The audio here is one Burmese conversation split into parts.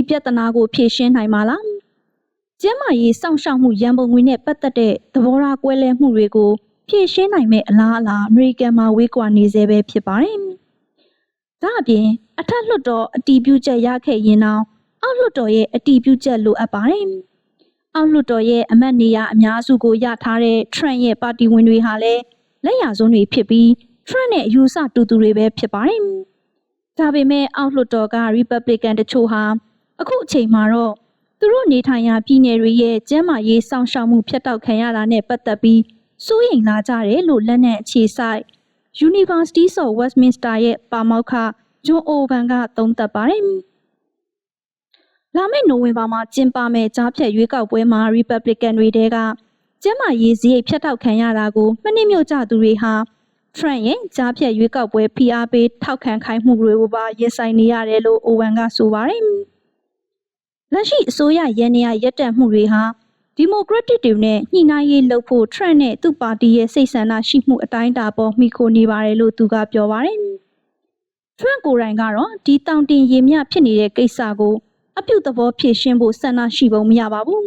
ဒီပြဿနာကိုဖြေရှင်းနိုင်မှာလားကျန်းမာရေးစောင့်ရှောက်မှုရန်ပုံငွေနဲ့ပတ်သက်တဲ့သဘောထားကွဲလဲမှုတွေကိုဖြေရှင်းနိုင်မဲ့အလားအလာအမေရိကန်မှာဝေးကွာနေသေးပဲဖြစ်ပါတယ်ဒါအပြင်အထက်လွှတ်တော်အတီးပြုချက်ရခဲ့ရင်တော့အောက်လွှတ်တော်ရဲ့အတီးပြုချက်လိုအပ်ပါတယ်အောက်လွှတ်တော်ရဲ့အမတ်နေရာအများစုကိုရထားတဲ့ Trump ရဲ့ပါတီဝင်တွေဟာလည်းလက်ရဆုံးတွေဖြစ်ပြီး Trump နဲ့အယူဆတူတူတွေပဲဖြစ်ပါတယ်။ဒါပေမဲ့အောက်လွှတ်တော်က Republican တချို့ဟာ အခုအချိန်မှာတော့သူတို့နေထိုင်ရာပြည်နယ်တွေရဲ့ကျန်းမာရေးစောင့်ရှောက်မှုဖျက်တောက်ခံရတာနဲ့ပတ်သက်ပြီးစိုးရိမ်လာကြတယ်လို့လက်နက်အခြေဆိုင် University of Westminster ရဲ့ပါမောက္ခဂျွန်အိုဗန်ကသုံးသပ်ပါတယ်။လာမယ့်နိုဝင်ဘာမှာကျင်းပမယ့်ကြားဖြတ်ရွေးကောက်ပွဲမှာ Republican တွေတဲကကျန်းမာရေးစရိတ်ဖျက်တောက်ခံရတာကိုမနှိမ့်မြုပ်ကြသူတွေဟာ Trump ရဲ့ကြားဖြတ်ရွေးကောက်ပွဲဖိအားပေးထောက်ခံခိုင်းမှုတွေကိုပါရင်ဆိုင်နေရတယ်လို့အိုဝန်ကဆိုပါတယ်။ လက်ရှိအစိုးရရန်နေရရက်တက်မှုတွေဟာဒီမိုကရက်တစ်တွေနဲ့ညှိနှိုင်းရေးလုပ်ဖို့ Trump နဲ့သူ့ပါတီရဲ့စိတ်ဆန္ဒရှိမှုအတိုင်းအတာပေါ်မိခိုနေပါတယ်လို့သူကပြောပါတယ်။ Trump ကိုယ်တိုင်ကတော့ဒီတောင်တင်ရေမြဖြစ်နေတဲ့ကိစ္စကိုအပြုတ်သဘောဖြေရှင်းဖို့ဆန္ဒရှိပုံမရပါဘူး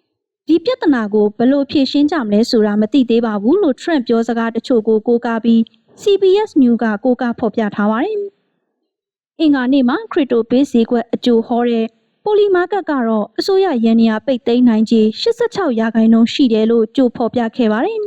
။ဒီပြဿနာကိုဘယ်လိုဖြေရှင်းကြမလဲဆိုတာမသိသေးပါဘူးလို့ Trump ပြောစကားတချို့ကိုကိုးကားပြီး CBS News ကကိုးကားဖော်ပြထားပါတယ်။အင်္ဂါနေ့မှာခရစ်တိုဘေးဈေးကွက်အကျိုးဟောတဲ့ ပိုလီမာကတ်ကတော့အစိုးရရန်နေရပိတ်သိမ်းနိုင်ခြေ86ရာခိုင်နှုန်းရှိတယ်လို့ကြိုဖော်ပြခဲ့ပါတယ်